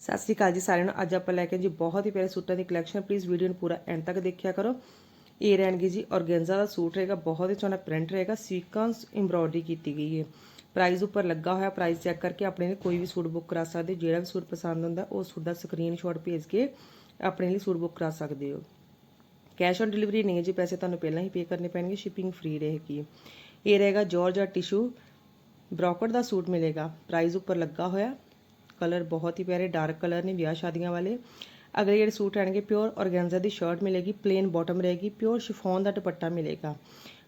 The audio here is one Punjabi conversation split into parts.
ਸਤਿ ਸ਼੍ਰੀ ਅਕਾਲ ਜੀ ਸਾਰਿਆਂ ਨੂੰ। ਅੱਜ ਆਪਾਂ ਲੈ ਕੇ ਜੀ ਬਹੁਤ ਹੀ ਪਿਆਰੇ ਸੂਟਾਂ ਦੀ ਕਲੈਕਸ਼ਨ ਪਲੀਜ਼ ਵੀਡੀਓ ਨੂੰ ਪੂਰਾ ਐਂਡ ਤੱਕ ਦੇਖਿਆ ਕਰੋ। ਇਹ ਰਹਿਣਗੇ ਜੀ ਔਰਗੈਂਜ਼ਾ ਦਾ ਸੂਟ ਰਹੇਗਾ, ਬਹੁਤ ਹੀ ਸੋਹਣਾ ਪ੍ਰਿੰਟ ਰਹੇਗਾ। ਸੀਕੁਐਂਸ ਐਮਬ੍ਰੋਇਡਰੀ ਕੀਤੀ ਗਈ ਹੈ। ਪ੍ਰਾਈਸ ਉੱਪਰ ਲੱਗਾ ਹੋਇਆ ਪ੍ਰਾਈਸ ਚੈੱਕ ਕਰਕੇ ਆਪਣੇ ਲਈ ਕੋਈ ਵੀ ਸੂਟ ਬੁੱਕ ਕਰਾ ਸਕਦੇ ਹੋ। ਜਿਹੜਾ ਵੀ ਸੂਟ ਪਸੰਦ ਹੁੰਦਾ, ਉਹ ਸੂਟ ਦਾ ਸਕਰੀਨਸ਼ਾਟ ਭੇਜ ਕੇ ਆਪਣੇ ਲਈ ਸੂਟ ਬੁੱਕ ਕਰਾ ਸਕਦੇ ਹੋ। ਕੈਸ਼ ਔਨ ਡਿਲੀਵਰੀ ਨਹੀਂ ਹੈ ਜੀ, ਪੈਸੇ ਤੁਹਾਨੂੰ ਪਹਿਲਾਂ ਹੀ ਪੇ ਕਰਨੇ ਪੈਣਗੇ। ਸ਼ਿਪਿੰਗ ਫ੍ਰੀ ਰਹੇਗੀ। ਇਹ ਰਹੇਗਾ ਜਾਰਜਟ ਟਿਸ਼ੂ ਬ੍ਰੋਕਟ ਦਾ ਸੂਟ ਮਿਲੇਗਾ। ਪ੍ਰਾਈਸ ਉੱਪਰ ਲੱਗਾ ਹੋਇਆ। ਕਲਰ ਬਹੁਤ ਹੀ ਪਿਆਰੇ ਡਾਰਕ ਕਲਰ ਨੇ ਵਿਆਹ ਸ਼ਾਦੀਆਂ ਵਾਲੇ। ਅਗਲੇ ਜਿਹੜੇ ਸੂਟ ਆਣਗੇ ਪਿਓਰ ਔਰਗੈਂਜ਼ਾ ਦੀ ਸ਼ਰਟ ਮਿਲੇਗੀ ਪਲੇਨ ਬਾਟਮ ਰਹੇਗੀ ਪਿਓਰ ਸ਼ਿਫੋਨ ਦਾ ਦੁਪੱਟਾ ਮਿਲੇਗਾ।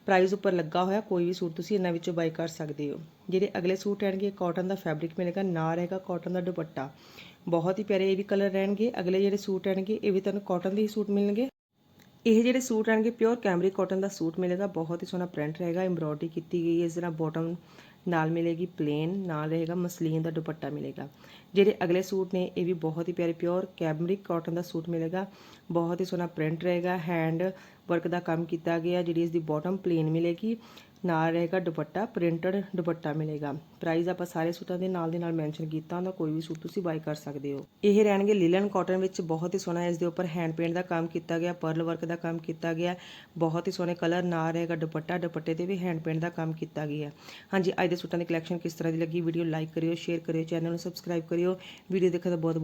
ਪ੍ਰਾਈਸ ਉੱਪਰ ਲੱਗਾ ਹੋਇਆ ਕੋਈ ਵੀ ਸੂਟ ਤੁਸੀਂ ਇਹਨਾਂ ਵਿੱਚੋਂ ਬਾਈ ਕਰ ਸਕਦੇ ਹੋ। ਜਿਹੜੇ ਅਗਲੇ ਸੂਟ ਆਣਗੇ ਕਾਟਨ ਦਾ ਫੈਬਰਿਕ ਮਿਲੇਗਾ ਨਾਲ ਰਹੇਗਾ ਕਾਟਨ ਦਾ ਦੁਪੱਟਾ। ਬਹੁਤ ਹੀ ਪਿਆਰੇ ਇਹ ਵੀ ਕਲਰ ਰਹਿਣਗੇ। ਅਗਲੇ ਜਿਹੜੇ ਸੂਟ ਆਣਗੇ ਇਹ ਵੀ ਤੁਹਾਨੂੰ ਕਾਟਨ ਦੇ ਹੀ ਸੂਟ ਮਿਲਣਗੇ। ਇਹ ਜਿਹੜੇ ਸੂਟ ਆਣਗੇ ਪਿਓਰ ਕੈਮਰਿਕ ਕਾਟਨ ਦਾ ਸੂਟ ਮਿਲੇਗਾ। ਬਹੁਤ ਹੀ ਸੋਹਣਾ ਪ੍ਰਿੰਟ ਰਹੇਗਾ ਐਮਬ੍ਰੋਇਡਰੀ ਕੀਤੀ ਗਈ ਹੈ, ਇਸ ਤਰ੍ਹਾਂ ਬਾਟਮ ਨਾਲ ਮਿਲੇਗੀ ਪਲੇਨ ਨਾਲ ਰਹੇਗਾ ਮਸਲੀਨ ਦਾ ਦੁਪੱਟਾ ਮਿਲੇਗਾ। ਜਿਹੜੇ ਅਗਲੇ ਸੂਟ ਨੇ, ਇਹ ਵੀ ਬਹੁਤ ਹੀ ਪਿਆਰੇ ਪਿਓਰ ਕੈਮਰਿਕ ਕਾਟਨ ਦਾ ਸੂਟ ਮਿਲੇਗਾ। ਬਹੁਤ ਹੀ ਸੋਹਣਾ ਪ੍ਰਿੰਟ ਰਹੇਗਾ ਹੈਂਡ ਵਰਕ ਦਾ ਕੰਮ ਕੀਤਾ ਗਿਆ, ਜਿਹੜੀ ਇਸ ਦੀ ਬਾਟਮ ਪਲੇਨ ਮਿਲੇਗੀ, ਨਾਲ ਰਹੇਗਾ ਦੁਪੱਟਾ ਪ੍ਰਿੰਟਡ ਦੁਪੱਟਾ ਮਿਲੇਗਾ। ਪ੍ਰਾਈਸ ਆਪਾਂ ਸਾਰੇ ਸੂਟਾਂ ਦੇ ਨਾਲ ਦੇ ਨਾਲ ਮੈਂਸ਼ਨ ਕੀਤਾ ਹੁੰਦਾ ਕੋਈ ਵੀ ਸੂਟ ਤੁਸੀਂ ਬਾਈ ਕਰ ਸਕਦੇ ਹੋ। ਇਹ ਰਹਿਣਗੇ ਲਿਲਨ ਕਾਟਨ ਵਿੱਚ, ਬਹੁਤ ਹੀ ਸੋਹਣਾ ਇਸ ਦੇ ਉੱਪਰ ਹੈਂਡ ਪੇਂਟ ਦਾ ਕੰਮ ਕੀਤਾ ਗਿਆ ਪਰਲ ਵਰਕ ਦਾ ਕੰਮ ਕੀਤਾ ਗਿਆ, ਬਹੁਤ ਹੀ ਸੋਹਣੇ ਕਲਰ ਨਾਲ ਰਹੇਗਾ ਦੁਪੱਟਾ, ਦੁਪੱਟੇ ਤੇ ਵੀ ਹੈਂਡ ਪੇਂਟ ਦਾ ਕੰਮ ਕੀਤਾ ਗਿਆ। ਹਾਂਜੀ, ਅੱਜ ਦੇ ਸੂਟਾਂ ਦੀ ਕਲੈਕਸ਼ਨ ਕਿਸ ਤਰ੍ਹਾਂ ਦੀ ਲੱਗੀ ਵੀਡੀਓ ਲਾਈਕ ਕਰਿਓ ਸ਼ੇਅਰ ਕਰਿਓ ਚੈਨਲ ਨੂੰ ਸਬਸਕ੍ਰਾਈਬ ਕਰਿਓ ਵੀਡੀਓ ਦੇਖਣ ਦਾ ਬਹੁਤ